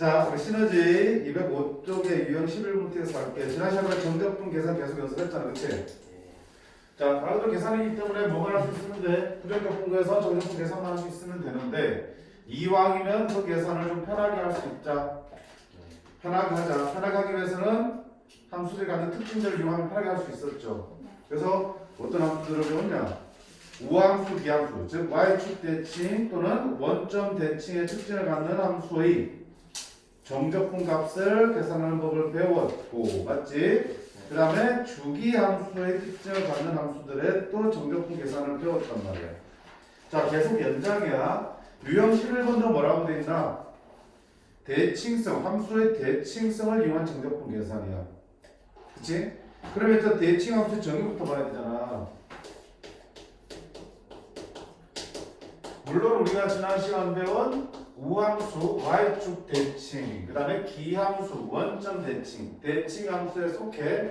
자, 우리 시너지 205쪽에 유형 11문제에서 할게. 지난 시간에 정적분 계산 계속 연습했잖아, 그치? 자, 바로 계산이기 때문에 뭐만 할 수 있으면 돼. 부정적분구에서 정적분 계산만 할 수 있으면 되는데 이왕이면 그 계산을 좀 편하게 할 수 있자. 편하게 하자. 편하게 하기 위해서는 함수들이 갖는 특징들을 이용하면 편하게 할 수 있었죠. 그래서 어떤 함수들을 배웠냐? 우함수, 비함수, 즉 y축 대칭 또는 원점 대칭의 특징을 갖는 함수의 정적분 값을 계산하는 법을 배웠고 맞지? 그 다음에 주기 함수의 특징을 갖는 함수들의 또 정적분 계산을 배웠단 말이야. 자 계속 연장이야. 유형 11번도 뭐라고 돼 있나? 대칭성, 함수의 대칭성을 이용한 정적분 계산이야. 그치? 그러면 일단 대칭 함수 정의부터 봐야 되잖아. 물론 우리가 지난 시간 배운 우함수, y축 대칭, 그 다음에 기함수, 원점 대칭, 대칭 함수에 속해.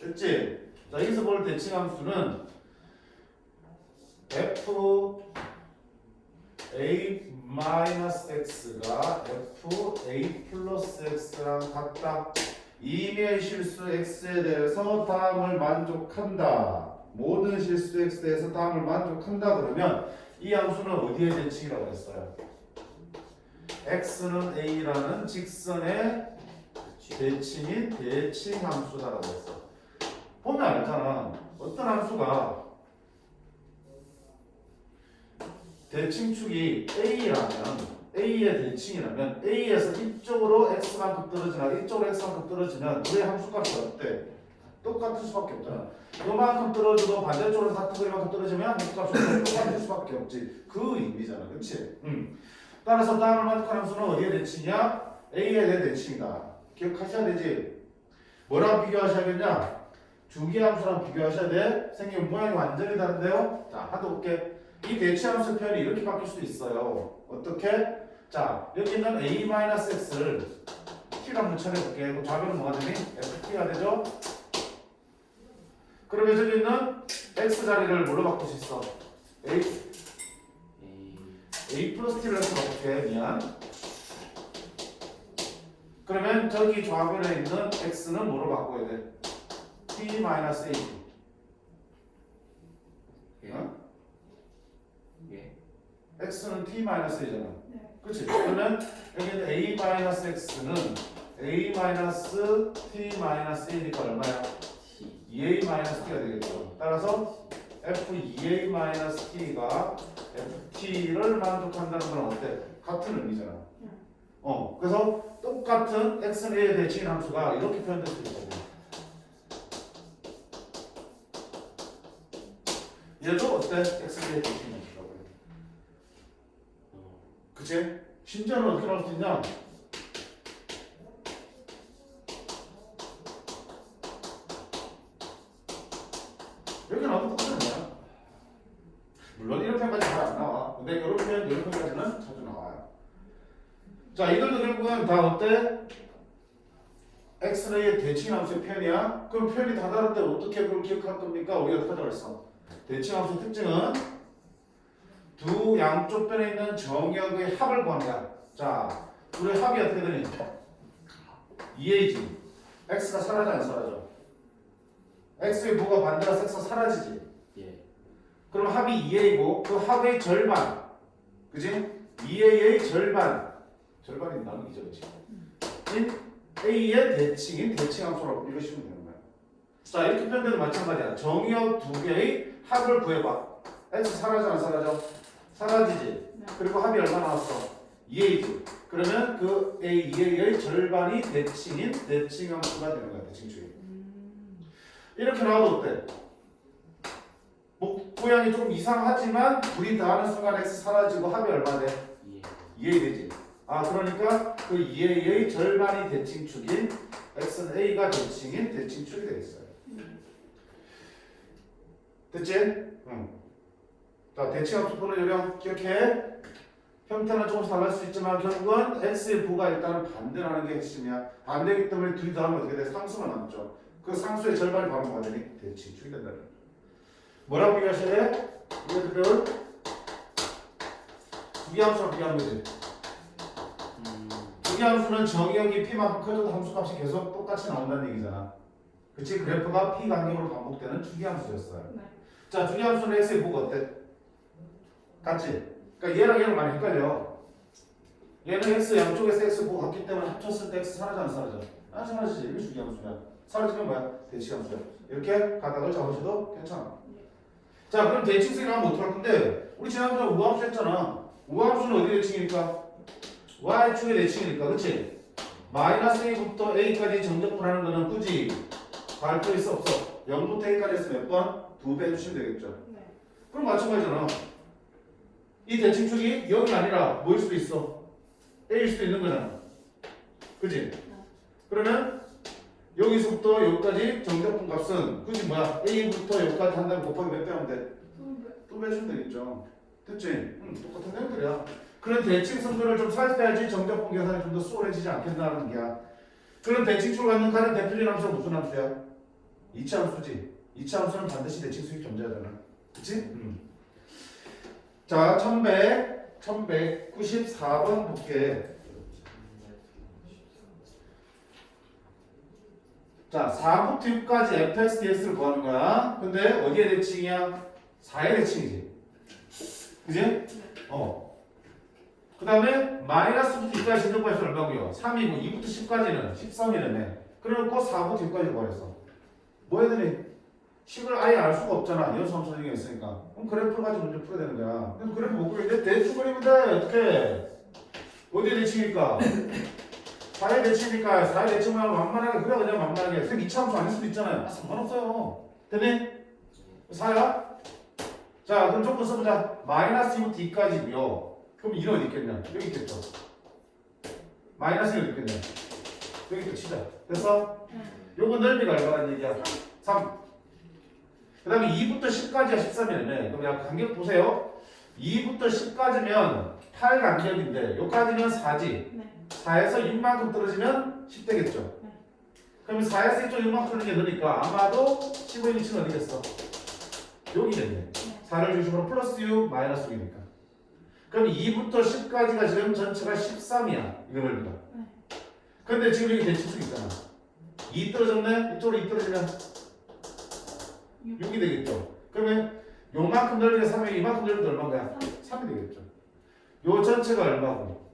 됐지? 자, 여기서 볼 대칭 함수는 f a 마이너스 x가 f a 플러스 x랑 같다. 이의 실수 x에 대해서 다음을 만족한다. 모든 실수 x에 대해서 다음을 만족한다 그러면 이 함수는 어디에 대칭이라고 했어요? X는 a라는 직선의 대칭인 대칭 함수다라고 했어. 보면 알잖아. 어떤 함수가 대칭축이 a라면 a의 대칭이라면 a에서 이쪽으로 x만큼 떨어지나 이쪽으로 x만큼 떨어지면 우리 함수값이 어때? 똑같을 수밖에 없잖아. 요만큼 떨어져도 반대쪽으로 사트그리만큼 떨어지면 함수값이 똑같을 수밖에 없지. 그 의미잖아. 그치? 음. 따라서 다음을 만족하는 함수는 어디에 대칭이야? a에 대한 대칭이다. 기억하셔야 되지? 뭐랑 비교하셔야겠냐? 주기함수랑 비교하셔야 돼. 생긴 모양이 완전히 다른데요. 자, 하도 볼게. 이 대치함수 표현이 이렇게 바뀔 수도 있어요. 어떻게? 자, 여기 있는 a-x를 t로 한번 쳐내볼게. 그럼 좌변은 뭐가 되니? ft가 되죠? 그러면 저기 있는 x 자리를 뭘로 바꿀 수 있어? a, a 플러스 t를 해서 바꿀게. 미안. 그러면 저기 좌변에 있는 x는 뭐로 바꿔야 돼? t 마이너스 a. 어? 예. x는 t 마이너스 a잖아. 네. 그렇지? 그러면 여기는 a 마이너스 x는 a 마이너스 t 마이너스 a니까 얼마야? 2a 마이너스 t가 되겠죠. 따라서 f 2a 마이너스 t가 ft를 만족한다는 건 어때? 같은 의미잖아. 어, 그래서 똑같은 x는 a에 대칭 함수가 이렇게 표현될 수 있거든. 얘도 어때? x는 a에 대칭 함수라고 해. 그치? 심지어는 어떻게 나올 수 있냐? 여기 나와도 똑같은 거야. 물론 이런 표현까지 잘 안 표현, 이런 표현까지는 자주 나와요. 자, 이들도 결국은 다 어때? a의 대칭함수의 표현이야. 그럼 표현이 다 다른데 어떻게 그걸 기억할 겁니까? 우리가 어떻게 하자고? 대칭함수의 특징은 두 양쪽 변에 있는 정역의 합을 거야. 자, 둘의 합이 어떻게 되니? 2a지. x가 사라져 안 사라져? x의 부가 반대라서 x가 사라지지. 예. 그럼 합이 2a고 그 합의 절반. 그지? 2a의 절반. 절반이 나누기죠, 그지? 인 a의 대칭인 대칭함수라고 읽으시면 되는 거야. 자, 이렇게 표현되는 마찬가지야. 정역 두 개의 합을 구해봐. x 사라져 안 사라져? 사라지지. 네. 그리고 합이 얼마 나왔어? 2a지. 그러면 그 a 2a의 절반이 대칭인 대칭함수가 되는 거야. 대칭축이. 음. 이렇게 나와도 어때? 목 모양이 조금 이상하지만 둘이 더하는 순간 x 사라지고 합이 얼마 돼? 예. 2a 되지. 아 그러니까 그 2a의 절반이 대칭축인 x는 a가 대칭인 대칭축이 되겠어요. 됐지? 응. 자 대칭함수 푸는 요령 기억해. 형태는 조금씩 달라질 수 있지만 결국은 x의 부가 일단은 반대라는 게 핵심이야. 반대이기 때문에 둘이 더하면 어떻게 돼? 상수가 남죠. 그 상수의 절반이 바로 뭐가 되니? 대칭축이 된다는. 뭐라고 비교하셔야 돼? 이거 배울 두기함수랑 비교하는 거지. 음. 주기함수는 정의역이 p만큼 커져도 함수 값이 계속 똑같이 나온다는 얘기잖아. 그치? 그래프가 p 간격으로 반복되는 주기함수였어요. 네. 자, 주기함수는 x의 보고 어때? 같지? 그러니까 얘랑 얘랑 많이 헷갈려. 얘는 x 양쪽에서 x 보고 같기 때문에 합쳤을 때 x 사라져 안 사라져? 안 사라지지. 이게 주기함수야. 사라지면 뭐야? 대칭함수야. 이렇게 가닥을 잡으셔도 괜찮아. 자, 그럼 대칭수를 하면 어떡할 건데? 우리 지난번에 우함수 했잖아. 우함수는 어디 대칭이니까? y축의 대칭이니까, 그치? 마이너스 a부터 a까지 정적분하는 거는 굳이 발표 있어 없어? 0부터 a까지 해서 몇 번? 두 배 해주시면 되겠죠. 네. 그럼 마찬가지잖아. 이 대칭축이 0이 아니라 뭐일 수도 있어? a일 수도 있는 거잖아. 그치? 그러면 여기서부터 여기까지 정적분 값은 굳이 뭐야? a부터 여기까지 한다면 곱하기 몇 배 하면 돼? 또 빼주면 되겠죠. 됐지? 응, 똑같은 내용들이야. 그런 대칭 성분을 좀 살펴야지 정적분 계산이 좀 더 수월해지지 않겠나라는 게야. 그런 대칭축을 갖는 가는 대표적인 함수가 무슨 함수야? 이차 함수지. 이차 함수는 반드시 대칭 수익 존재하잖아. 그치? 응. 자, 1100, 1194번 볼게. 자, 4부터 6까지 fx dx를 구하는 거야. 근데 어디에 대칭이야? 4의 대칭이지. 그지? 어. 그 다음에 마이너스부터 2까지 진정과수 얼마고요? 3이고 2부터 10까지는 13이라네. 그래놓고 4부터 6까지 구하랬어. 뭐 해야 되니? 식을 아예 알 수가 없잖아. 연수함수 중에 있으니까. 그럼 그래프를 가지고 문제 풀어야 되는 거야. 그럼 그래프 못 그리는데 대충 돼. 어떻게? 어디에 대칭일까? 4의 대칭이니까 4의 대칭만 만만하게 그래 그냥 만만하게. 선생님 2차 함수 아닐 수도 있잖아요. 아, 상관없어요. 되니? 4야? 자, 그럼 조금 써보자. 마이너스 2부터 2까지고요. 그럼 1은 어디 있겠냐? 여기 있겠죠. 마이너스 1 어디 있겠냐? 여기 또 치자. 됐어? 요거 넓이가 얼마란 얘기야? 3. 그 다음에 2부터 10까지가 13이네. 그럼 야 간격 보세요. 2부터 10까지면 8 간격인데 요까지는 4지. 네. 4에서 6만큼 떨어지면 10 되겠죠. 네. 그러면 4에서 1쪽 6만큼 떨어지는 게 넣으니까 아마도 15의 위치는 어디겠어? 여기겠네. 4를 중심으로 플러스 6 마이너스 6이니까. 그럼 2부터 10까지가 지금 전체가 13이야. 이거 넓이가. 네. 근데 지금 여기 대치수 있잖아. 2 떨어졌네? 이쪽으로 2 떨어지면 6 이 되겠죠. 그러면 요만큼 넓이가 3이면 이만큼 넓이도 얼마인 거야? 3이 되겠죠. 요 전체가 얼마고?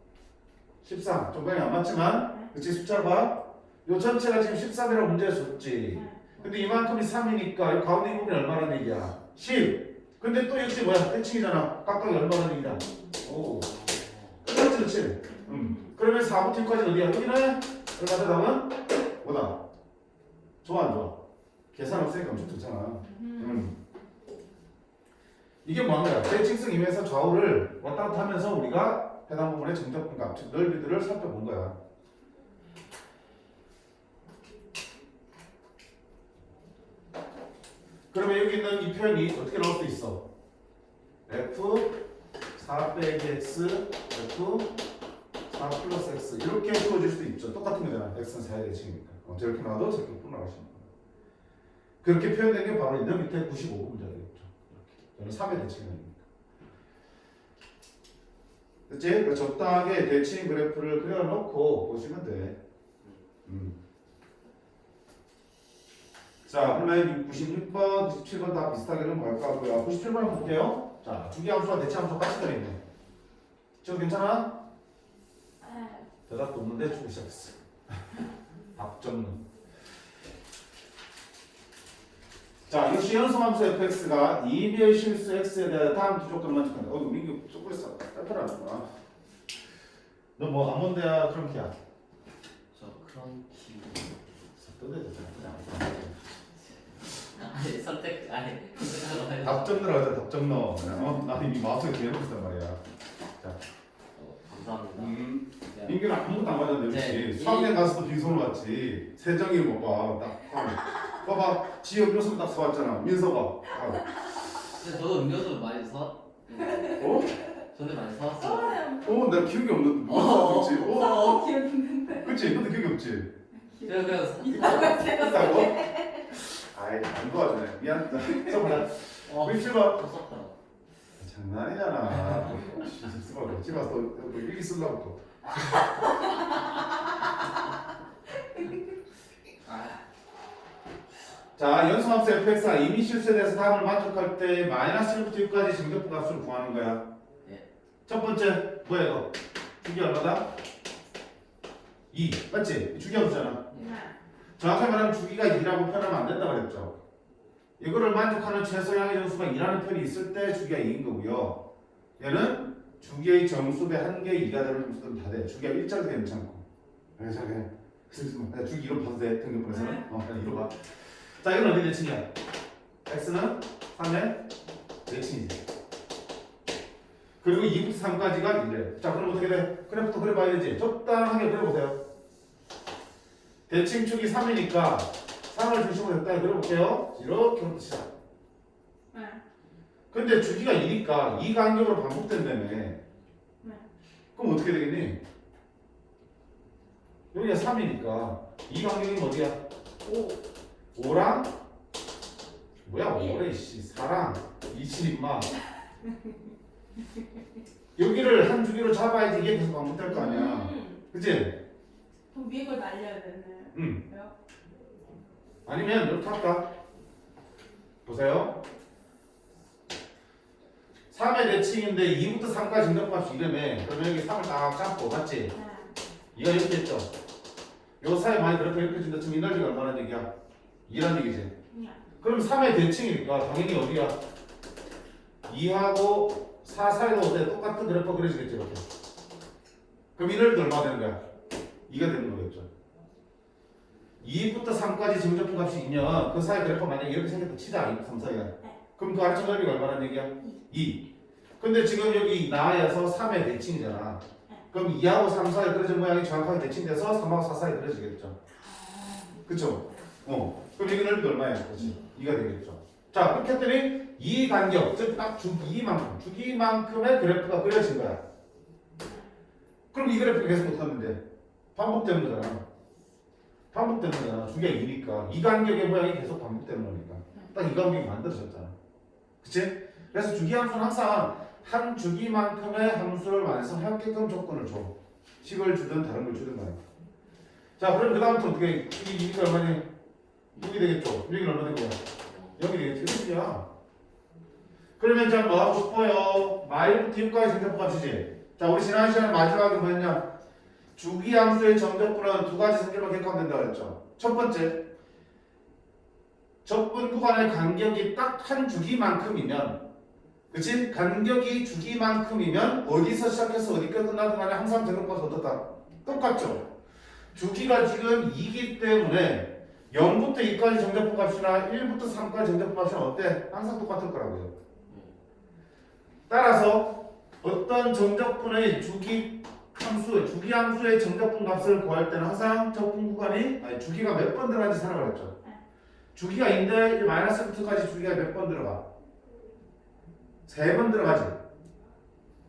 13. 좀 방이 안 맞지만 그치 숫자 봐. 요 전체가 지금 13이라고 문제에 줬지. 근데 이만큼이 3이니까 이 가운데 이 부분이 얼마라는 얘기야? 10. 근데 또 역시 뭐야? 대칭이잖아. 각각이 얼마라는 얘기야? 오. 그렇지 그렇지. 음. 그러면 4부터 6까지 어디야? 여기는 얼마 대답은? 뭐다? 좋아 안 좋아? 계산 없으니까 엄청 좋잖아. 음. 이게 거야? 대칭성 임에서 좌우를 왔다 갔다 하면서 우리가 해당 부분의 정적분 값, 즉 넓이들을 살펴본 거야. 그러면 여기 있는 이 표현이 어떻게 나올 수 있어? f 4 빼기 x f 4 플러스 x 이렇게 풀어줄 수도 있죠. 똑같은 거잖아. x는 4의 대칭이니까. 어, 저렇게 나와도 저렇게 풀어나가시면 돼요. 그렇게 표현된 게 바로 있는 밑에 95번 문제가 되 저는 3의 대칭이니까. 그치? 그러니까 적당하게 대칭 그래프를 그려놓고 보시면 돼. 음. 자, 그러면 96번, 97번 다 비슷하게 넘어갈 것 같고요. 97번 한번 볼게요. 자, 주기함수와 대칭함수 같이 들어있네. 저 괜찮아? 대답도 없는데 주기 시작했어. 답정문. 자, 역시 연소함수 fx가 이별 실수 x에 대한 다음 두 조건을 만족한다. 어, 민규 쪼그렸어. 딸딸하는구나. 너뭐 아몬드야, 크런키야? 저 크런키. 아니 선택 아니 답정 하자, 답정 넣어. 어? 나 이미 마우스에 개놓고 있단 말이야. 어, 감사합니다 음, 네. 민규는 아무것도 안 맞았는데, 네. 역시. 수학여행 가서도 빈손으로 왔지. 세정이 못 봐. 딱, 봐. 봐봐. 지역 음료수 딱 사왔잖아. 민서가. 아. 근데 저도 음료수 많이 사 어? 저도 많이 사왔어요 써요. 어, 나 기억이 없는데. 어, 누가 사왔지? 어? 어, 기억 있는데. 그치? 너도 기억이 없지? 제가 그냥 사- 이따가 제가 있다고? 아이, 안 도와주네. 미안. 써보자. 어 우리 출발. 장난이잖아. 집에 와서 또 일기 쓰려고 또. 자, 연수함수 fx가 이미 실수에 대해서 다음을 만족할 때 마이너스 1부터 6까지 정적분 값을 구하는 거야. 네. 첫 번째, 뭐야 이거? 주기 얼마다? 2. 맞지? 주기 함수잖아. 네. 정확하게 말하면 주기가 2라고 표현하면 안 된다 그랬죠. 이거를 만족하는 최소량의 정수가 2라는 표현이 있을 때 주기가 2인 거고요. 얘는 주기의 정수배 한 개의 2가 되는 정수들은 다 돼. 주기가 1짜리 되면 괜찮고. 그래서 그냥 주기 2로 봐도 돼. 등급분에서는. 네. 어, 그냥 2로 봐. 자, 이건 어디 대칭이야? x는 3의 대칭이지. 그리고 2부터 3까지가 1래. 자, 그럼 어떻게 돼? 그래프도 그려봐야 되지. 적당하게 그려보세요. 대칭축이 3이니까 3을 중심으로 적당히 그려볼게요. 이렇게 시작. 네. 근데 주기가 2니까 이 간격으로 반복된다며. 네. 그럼 어떻게 되겠니? 여기가 3이니까 이 간격이 어디야? 5. 5랑 뭐야 일. 5래 씨 4랑 27 임마 여기를 한 주기로 잡아야지 이게 계속 반복될 거 아니야 음. 그치? 그럼 위에 걸 날려야 되네. 응 왜요? 아니면 이렇게 할까? 보세요 3의 대칭인데 2부터 3까지 정답값이 이름에 그러면 여기 3을 딱 잡고 맞지? 네. 이가 이렇게 했죠 요 사이 많이 그렇게 이렇게 준다 지금 이 넓이가 얼마나 얘기야? 2란 얘기지 네. 그럼 3의 대칭이니까 당연히 어디야? 2하고 4 사이도 어때? 똑같은 그래프 그려지겠지 이렇게 그럼 이 넓이도 얼마 되는 거야? 2가 되는 거겠죠 2부터 3까지 정적분 값이 2면 그 사이 그래프 만약에 이렇게 생겼다 치자 2부터 3 사이야 그럼 그 아래쪽 넓이가 얼마나 얘기야? 2 근데 지금 여기 나에서 3의 대칭이잖아 그럼 2하고 3 사이 그려진 모양이 정확하게 대칭돼서 3하고 4 사이 그려지겠죠 그쵸? 어. 그럼 여기 넓이도 얼마야? 그렇지. 2가 되겠죠. 자, 그렇게 했더니 이 간격, 즉 딱 주기만큼, 주기만큼의 그래프가 그려진 거야. 그럼 이 그래프가 계속 못하는데 반복되는 거잖아. 반복되는 거잖아. 주기가 2니까 이 간격의 모양이 계속 반복되는 거니까 딱 이 간격이 만들어졌잖아. 그치? 그래서 주기 함수는 항상 한 주기만큼의 함수를 완성하게끔 조건을 줘. 식을 주든 다른 걸 주든 간에. 자, 그럼 그 다음부터 어떻게 2가 얼마니? 6이 되겠죠. 여기는 얼마 되고요? 0이 되겠지. 그렇냐? 그러면 자, 뭐 하고 싶어요? 마일부터 6까지 정적분 값이지. 자, 우리 지난 시간에 마지막에 뭐였냐? 주기 함수의 정적분은 두 가지 성질로 객관된다 그랬죠. 첫 번째, 적분 구간의 간격이 딱 한 주기만큼이면 그치? 간격이 주기만큼이면 어디서 시작해서 어디까지 끝나든 간에 항상 정적분이 어떻다? 똑같죠? 주기가 지금 2기 때문에 0부터 2까지 정적분 값이나 1부터 3까지 정적분 값이나 어때? 항상 똑같을 거라고요. 따라서 어떤 정적분의 주기 함수, 주기 함수의 정적분 값을 구할 때는 항상 적분 구간이 아니 주기가 몇 번 들어가는지 살아버렸죠. 주기가 인데 이 마이너스 부터까지 주기가 몇 번 들어가? 세 번 들어가지.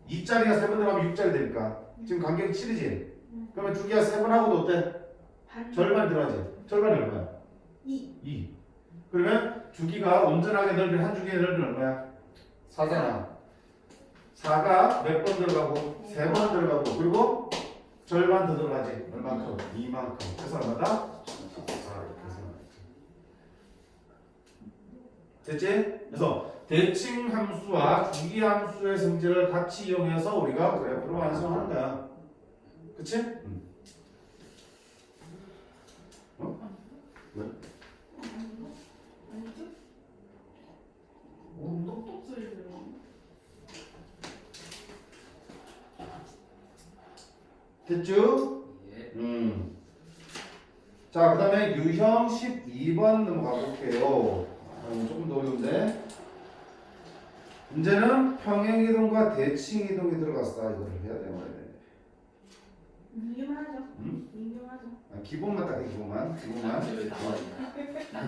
2짜리가 세 번 들어가면 6짜리 되니까 지금 간격이 7이지. 그러면 주기가 세 번 하고도 어때? 반. 절반 들어가지. 절반이 얼마야? 2. 2. 그러면 주기가 온전하게 넓이는 한 주기의 넓이는 얼마야? 4잖아. 4가 몇 번 들어가고 세번 들어가고 그리고 절반 더 들어가지. 얼만큼? 이만큼. 그래서 얼마다? 4. 됐지? 그래서 대칭 함수와 주기 함수의 성질을 같이 이용해서 우리가 그래프를 완성하는 거야. 그치? 응. 아니죠? 오, 똑똑 소리를. 됐죠? 예. 음. 자, 그 다음에 유형 12번 넘어가 볼게요. 음, 조금 더 어려운데. 문제는 평행이동과 대칭이동이 들어갔어. 이거를 해야 돼, 말이야 돼. 민규만 하죠. 음? 민규만 하죠. 아, 기본만 딱 해, 기본만. 기본만. 왜 나와 있나?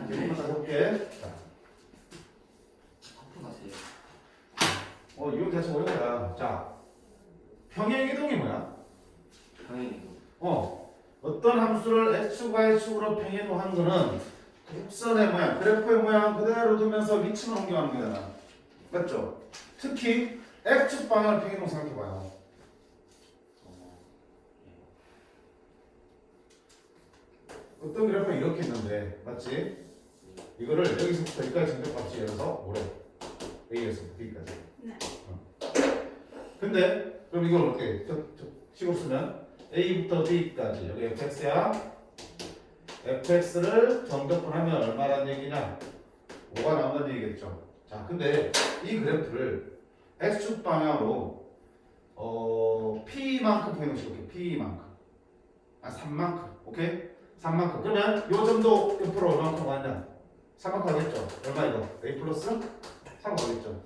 기본만 딱 해볼게. 자, 커프 가세요. 어, 이거 대충 어려워요. 자, 평행이동이 뭐야? 어, 어떤 함수를 x과 x으로 평행이동한 거는 곡선의 모양, 그래프의 모양 그대로 두면서 위치만 옮겨가는 거잖아. 맞죠? 특히 X축 방향을 평행으로 생각해봐요. 어, 어떤 그래프가 이렇게 있는데, 맞지? 이거를 여기서부터 여기까지 정적값이 열어서 뭐래? A에서 B까지. 네. 근데 그럼 이걸 어떻게? 저, 저 식으로 쓰면 A부터 B까지 여기 fx야. fx를 정적분하면 얼마란 얘기냐? 5가 나온다는 얘기겠죠. 자, 근데 이 그래프를 x축 방향으로 어 p만큼 표현해줄게. p만큼. 아 3만큼. 오케이? 3만큼. 그러면 요 점도 옆으로 얼마큼 가냐? 3만큼 가겠죠. 얼마 이거? a 플러스 3 가겠죠.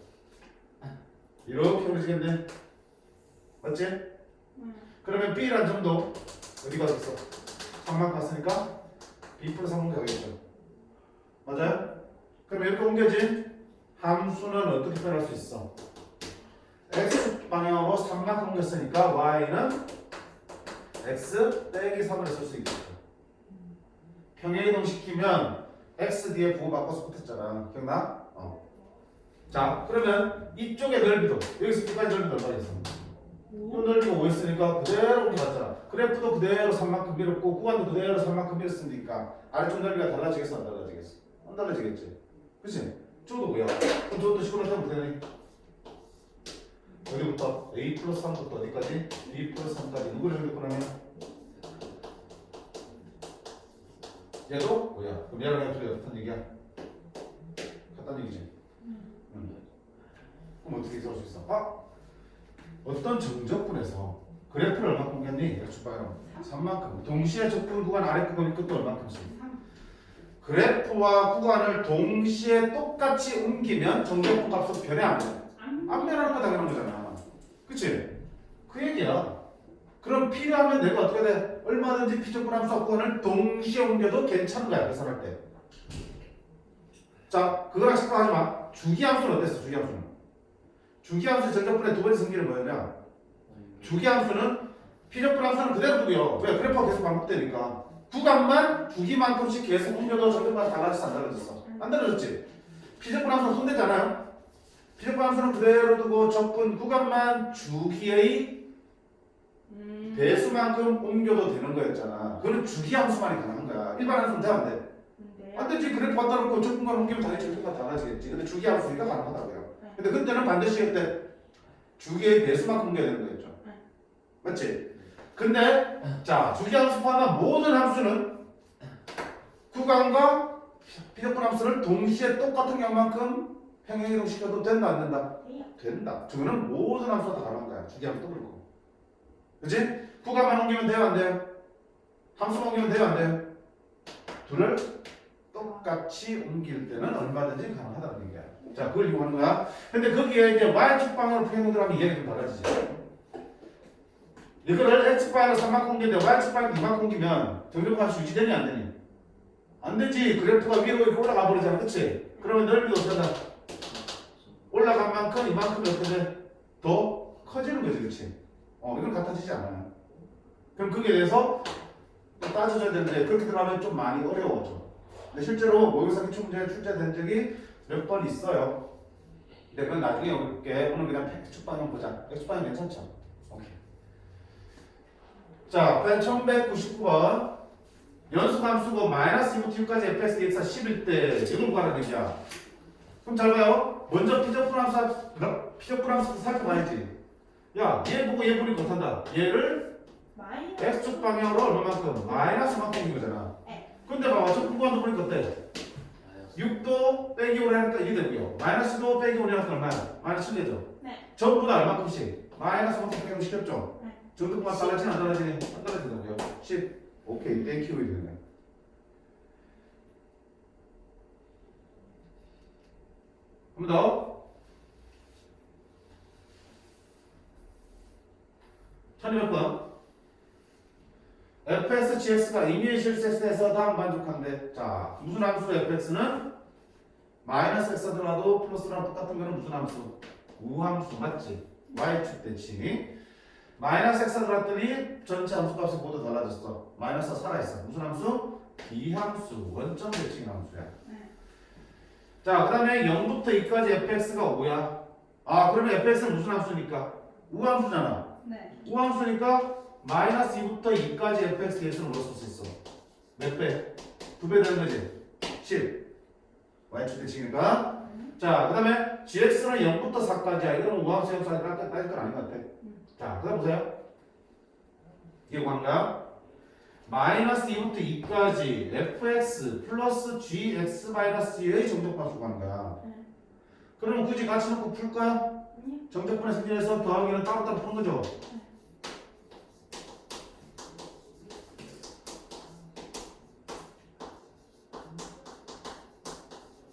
이렇게 그려지겠네. 맞지? 음. 그러면 B란 점도 어디 가겠어? 3만 갔으니까 B 플러스 3만 가겠죠. 맞아요? 그럼 이렇게 옮겨진 함수는 어떻게 표현할 수 있어? X 방향으로 3만 옮겼으니까 Y는 X 빼기 3을 쓸 수 있겠죠. 평행이동 시키면 X 뒤에 부호 바꿔서 붙었잖아. 기억나? 어. 자, 그러면 이쪽의 넓이도 여기서 여기까지 넓이 얼마겠어? 요 넓이가 5였으니까 그대로 옮겨갔잖아. 그래프도 그대로 3만큼 밀었고 구간도 그대로 3만큼 밀었으니까 아래쪽 넓이가 달라지겠어 안 달라지겠어? 안 달라지겠지. 그치? 저도 뭐야? 그럼 저도 식으로 하면 되네. 어디부터? A 플러스 3부터 어디까지? B 플러스 3까지 누구를 정리하면 얘도 뭐야? 그럼 얘랑 얘랑 둘이 같은 얘기야? 같다는 얘기지? 응. 그럼 어떻게 써올 수 있어? 아! 어떤 정적분에서 그래프를 얼마큼 옮겼니? X축방향 3만큼 동시에 적분 구간 아래 구간이 끝도 얼마큼씩 삼. 그래프와 구간을 동시에 똑같이 옮기면 정적분 값은 변해 안 돼? 안. 안 변하는 거 당연한 거잖아 그치? 그 얘기야 그럼 필요하면 내가 어떻게 돼? 얼마든지 피적분 함수와 구간을 동시에 옮겨도 괜찮은 거야 계산할 때 자, 그거랑 생각하지 마 주기함수는 어땠어 주기함수는? 주기함수 정적분의 두 번째 성질은 뭐였냐? 주기함수는 피적분 함수는 그대로 두고요. 왜? 그래프가 계속 반복되니까. 구간만 주기만큼씩 계속 옮겨도 정적분이 달라졌어 안 달라졌어? 안 달라졌지? 피적분 함수는 손대잖아요. 피적분 함수는 그대로 두고 적분 구간만 주기의 음. 배수만큼 옮겨도 되는 거였잖아. 그거는 주기 함수만이 가능한 거야. 일반 함수는 돼안 돼? 안 되지. 그래프 갖다 놓고 적분만 옮기면 당연히 적분가 달라지겠지. 근데 주기 함수니까 가능하다고요. 네. 근데 그때는 반드시 그때 주기의 배수만큼 옮겨야 되는 거였죠. 네. 맞지? 근데 자 주기 함수 포함한 모든 함수는 구간과 피적분 함수를 동시에 똑같은 양만큼 평행이동 시켜도 된다 안 된다? 된다. 저거는 모든 함수가 다 가능한 거야. 주기 함수도 그렇고. 그치? 구간만 옮기면 돼요 안 돼요? 함수만 옮기면 돼요 안 돼요? 둘을 똑같이 옮길 때는 얼마든지 가능하다는 얘기야. 자, 그걸 이용하는 거야. 근데 거기에 이제 y축 방향으로 표현을 하면 이해가 좀 달라지지. 이거를 x축 방향으로 3만 옮기는데 y축 방향 2만 옮기면 정적값이 유지되니 안 되니? 안 되지. 그래프가 위로 이렇게 올라가 버리잖아. 그치? 그러면 넓이도 어쩌다 올라간 만큼 이만큼 어떻게 돼? 더 커지는 거지. 그치? 어, 이건 같아지지 않아요. 그럼 거기에 대해서 또 따져줘야 되는데 그렇게 들어가면 좀 많이 어려워져. 근데 실제로 모의고사 기출문제에 출제된 적이 몇 번 있어요. 근데 그건 나중에 올게. 오늘 그냥 팩트 방향 보자. 팩트 방향 괜찮죠? 오케이. 자, 펜 1199번. 연수함수고 마이너스 2부터 6까지 fx dx가 11대 이걸 구하라는 얘기야. 그럼 잘 봐요. 먼저 피적분 함수, 피적분 함수 살펴봐야지. 야, 얘 보고 얘 보니까 못한다. 얘를 마이너스. x축 방향으로 얼마만큼? 마이너스만큼 인 거잖아. 네. 근데 봐봐, 저 구간도 보니까 어때? 6도 빼기 5를 하니까 이게 되고요. 마이너스도 빼기 5를 하니까 얼마야? 마이너스 7되죠? 네. 전부 다 얼마큼씩? 마이너스 만큼 빼기 시켰죠? 네. 정도만 달라지는 안 달라지니? 안 달라지는데요. 10. 오케이, 땡큐 이되네 한 번 더. 1200번. Fx, gx가 임의의 실세에서 다음 반죽한데 자 무슨 함수 fx는 마이너스 x 하더라도 플러스랑 똑같은 거는 무슨 함수? 우함수 맞지? y축 대칭이 마이너스 x 들어갔더니 전체 함수 값이 모두 달라졌어 마이너스가 살아있어 무슨 함수? 비함수 원점 대칭 함수야 네. 자그 다음에 0부터 2까지 fx가 뭐야? 아 그러면 fx는 무슨 함수니까? 우함수잖아. 네. 우함수니까 마이너스 2부터 2까지 fx dx는 물었을 수 있어. 몇 배? 두 배 되는 거지. 10. y축 대칭이니까. 자, 그 다음에 gx는 0부터 4까지야. 이거는 우함수 형사 따질 건 아닌 것 같아. 자, 그 다음 보세요. 이게 뭔가? 마이너스 2부터 2까지 fx 플러스 gx 마이너스 2의 정적분수 구하는 거야. 네. 그러면 굳이 같이 놓고 풀 거야? 정적분의 승진에서 더하기는 따로따로 푸는 거죠?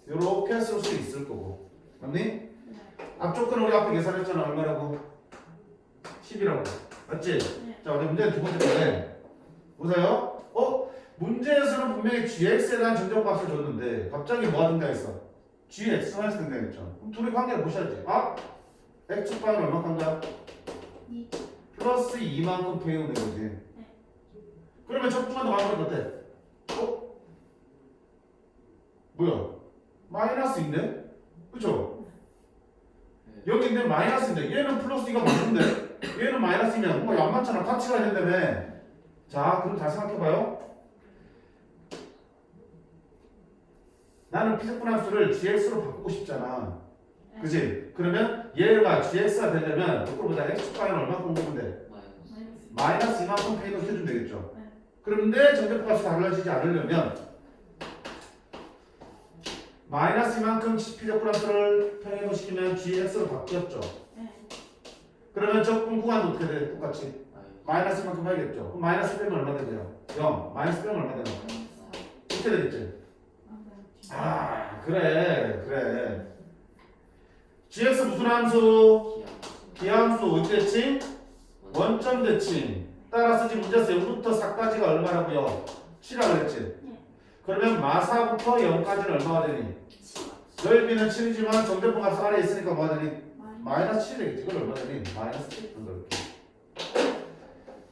요렇게 쓸 수 있을 거고 맞니? 네. 앞쪽 거는 우리 앞에 계산했잖아 얼마라고? 10이라고 맞지? 네. 자, 우리 문제 두 번째 거네. 보세요. 어? 문제에서는 분명히 gx에 대한 정적값을 줬는데 갑자기 뭐가 등장했어? gx가 등장했죠. 그럼 둘이 관계를 보셔야지. 아? x축방은 얼마큼 가? 이. 플러스 2만큼 배우는 거지. 그러면 적중한도 마음이 어때? 어? 뭐야? 마이너스인데? 그쵸? 여기 있는 마이너스인데 얘는 플러스 2가 맞는데 얘는 마이너스면 뭔가 양반처럼 같이 가야 된다며 자 그럼 잘 생각해봐요 나는 피적분 함수를 gx로 바꾸고 싶잖아 그지? 그러면 얘가 gx가 되려면 거꾸로보다 x축방은 얼마큼 보면 돼? 마이너스. 이만큼 페이도 해주면 되겠죠 네. 그런데 정적값이 달라지지 않으려면 마이너스 이만큼 피적분 함수를 평행도시키면 gx로 바뀌었죠 네. 그러면 적분 구간도 어떻게 돼? 똑같이 마이너스. 마이너스만큼 해야겠죠. 그럼 마이너스 빼면 얼마 되죠? 0. 마이너스 빼면 얼마 되나? 이렇게 되겠지. 아 그래 그래. gx 무슨 함수? 어디 대칭? 원점 대칭. 따라서 지금 문제에서 0부터 4까지가 얼마라고요? 7이라고 그랬지. 네. 그러면 마사부터 0까지는 얼마가 되니? 넓이는 7이지만 정대분 값 아래에 있으니까 뭐가 되니? 마이너스. 마이너스 7이 되겠지. 그걸 얼마 되니? 마이너스 7 이렇게.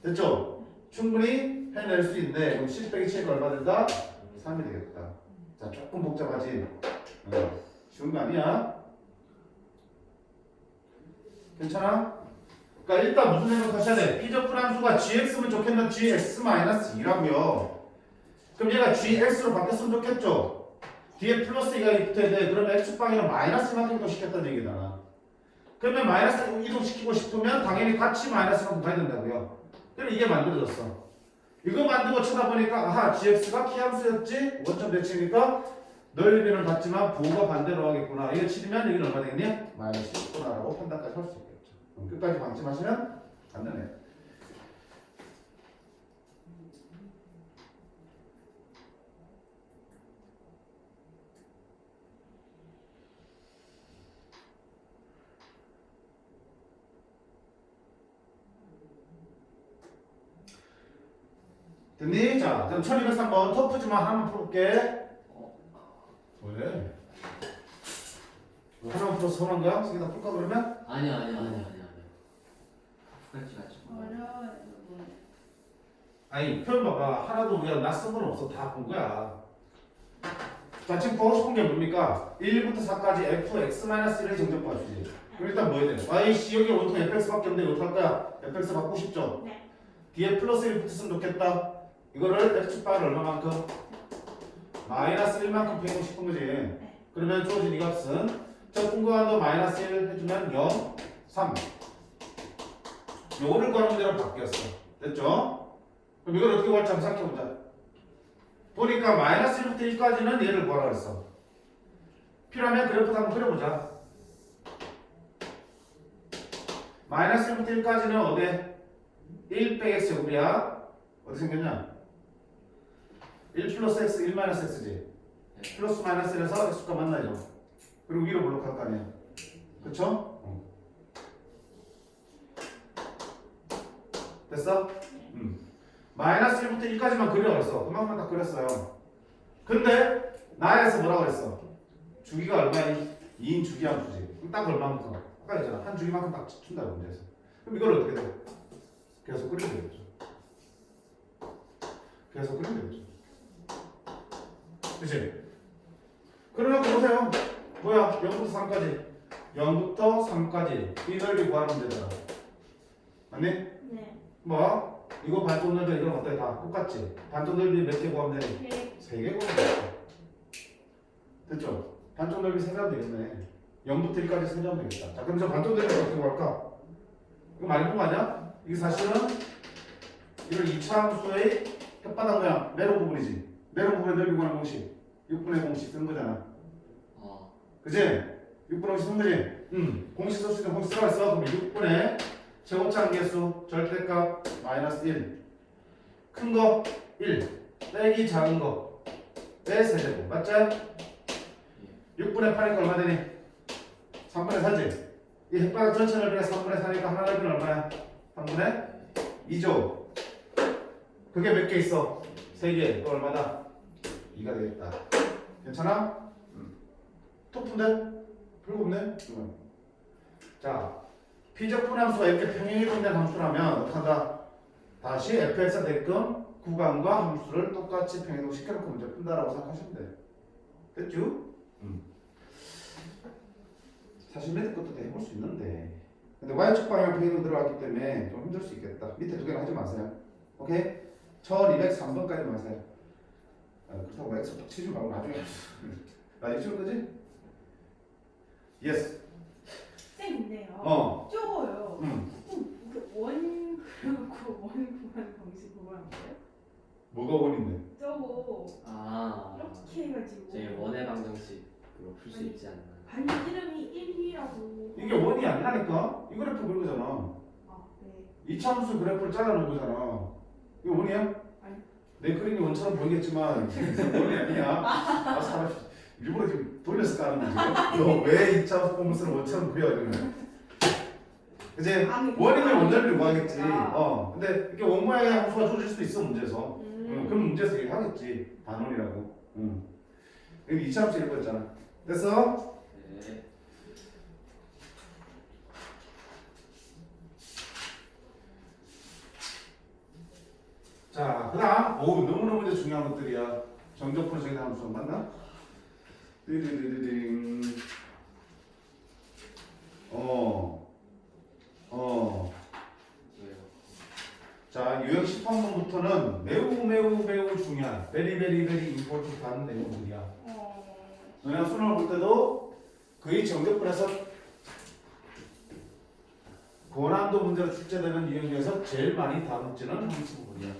됐죠? 충분히 해낼 수 있는데 그럼 10 빼기 7이 얼마 된다? 3이 되겠다. 자 조금 복잡하지? 어, 쉬운 거 아니야? 괜찮아? 그러니까 일단 무슨 생각하셔야 돼? 피적분 함수가 gx면 좋겠나? gx-2라고요. 그럼 얘가 gx로 바뀌었으면 좋겠죠? 뒤에 플러스 2가 붙어야 돼. 그러면 x축방에는 마이너스만큼 이동시켰다는 얘기잖아. 그러면 마이너스 이동시키고 싶으면 당연히 같이 마이너스만큼 가야 된다고요. 그럼 이게 만들어졌어. 이거 만들고 쳐다보니까 아하 gx가 키함수였지 원점 대칭이니까 넓이는 같지만 부호가 반대로 하겠구나. 이거 치면 여기는 얼마 되겠니? 마이너스 10구나라고 판단까지 할 수 있겠죠. 그럼 끝까지 방침하시면 안 되네. 됐 니? 자, 그럼 1203번 터프지만 하나만 풀어볼게. 어. 왜? 왜 하나만 풀어서 서운한 거야? 승희 다 풀까 그러면? 아니야 아니야 아니야 아니야 아니야. 어려워요. 이거. 아니 표현 봐봐 하나도 우리가 낯선 건 없어 다 본 거야 자 지금 보고 싶은 게 뭡니까? 1부터 4까지 fx-1의 정적과 주지 그럼 일단 뭐 해야 돼? yc 여기 온통 fx밖에 없는데 어떡할 거야? fx 바꾸고 싶죠? 네. 뒤에 플러스 1 붙었으면 좋겠다 이거를 x축바를 얼마만큼? 마이너스 1만큼 빼고 싶은 거지 그러면 주어진 이 값은 적분구간도 마이너스 1 해주면 0, 3 요거를 구하는 문제로 바뀌었어 됐죠? 그럼 이걸 어떻게 구할지 한번 생각해보자 보니까 마이너스 1부터 1까지는 얘를 구하라 그랬어 필요하면 그래프 한번 그려보자 마이너스 1부터 1까지는 어디? 1 빼기 x 제곱이야 어디 생겼냐? 1 플러스 x, 1 마이너스 x지 네. 플러스 마이너스 1에서 x가 만나죠 그리고 위로 블록할 거 아니야 그쵸? 어. 됐어? 음. 마이너스 1부터 1까지만 그려 그랬어 그만큼만 딱 그렸어요 근데 나에서 뭐라고 그랬어? 주기가 얼마니? 2인 주기 한 주지 그럼 딱 얼마만큼 아까 했잖아 한 주기만큼 딱 준다고 문제에서 그럼 이걸 어떻게 돼? 계속 그리면 되겠죠 계속 그리면 되겠죠 그치? 그러면 보세요 뭐야 0부터 3까지 0부터 3까지 이 넓이 구하면 되잖아. 맞니? 네. 뭐? 이거 반쪽 넓이 이건 어때? 다 똑같지? 반쪽 넓이 몇 개 구하면 되니? 백. 3개 구하면 돼. 됐죠? 반쪽 넓이 세면 되겠네. 0부터 1까지 세면 되겠다. 자, 그럼 저 반쪽 넓이 어떻게 구할까? 이거 많이 본거 아니야? 이게 사실은 이걸 2차 함수의 혓바닥 모양, 메론 부분이지. 메론 부분의 넓이 구하는 공식. 6분의 공식 쓰는 거잖아. 어. 그지? 6분의 공식 쓰는 거지? 응. 공식 있는 공식 들어갔어. 그럼 6분의 최고차 한계수 절대값 마이너스 1. 큰 거 1. 빼기 작은 거. 빼 세제곱. 맞지? 6분의 8이니까 얼마 되니? 3분의 4지? 이 햇바닥 전체 넓이가 3분의 4니까 하나 넓이는 얼마야? 3분의 2죠? 그게 몇 개 있어? 3개. 또 얼마다? 2가 되겠다. 괜찮아? 토프인데? 별거 없네? 응. 자, 피적분 함수가 이렇게 평행이 동된 함수라면 어떻게 한다? 다시 fx가 되게끔 구간과 함수를 똑같이 평행동 시켜놓고 문제 푼다라고 생각하시면 돼. 됐죠? 음. 사실 밑에 것도 다 해볼 수 있는데 근데 y축 방향 평행동 들어갔기 때문에 좀 힘들 수 있겠다. 밑에 두 개는 하지 마세요. 오케이? 1203번까지만 하세요. 아, 그렇다고 x 딱 치지 말고 나중에 나중에 치는 거지? 예스. 쌤인데요. 어. 저거요. 음. 그원 그리고 원 구하는 방식 그거란 거예요? 뭐가 원인데? 저거 아. 이렇게 해가지고 제 원의 방정식으로 풀 수 있지 않나. 반지 이름이 1이라고. 이게 원이 아니라니까? 이 그래프 그린 거잖아. 아 네. 이차함수 그래프를 잘라놓은 거잖아. 이거 원이야? 내 그림이 원처럼 보이겠지만 원이 아니야. 아 사람 일부러 지금 돌려서 까는 거지. 너왜 이차함수 포물선을 원처럼 보여 이러면. 이제 아니, 원인을 원자를 구하겠지. 그러니까. 어. 근데 이렇게 원 모양의 함수가 주어질 수도 있어 문제에서. 음. 응, 그럼 문제에서 얘기하겠지. 단원이라고. 응. 여기 이차함수 이런 거였잖아. 됐어? 자, 그 다음, 어우, 너무너무 중요한 것들이야. 정적분 정의 함수 맞나? 띠리리리링. 어, 어. 자, 유형 10번부터는 매우 매우 매우 중요한, 베리 베리 베리 임포트한 내용들이야. 어. 너네가 수능을 볼 때도 거의 정적분에서 고난도 문제로 출제되는 유형 중에서 제일 많이 다룰지는 함수 부분이야.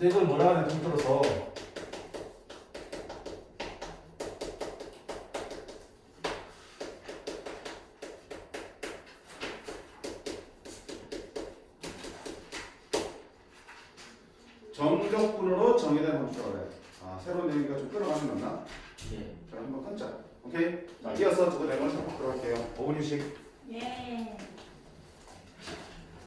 근데 이걸 뭐라 하냐 통틀어서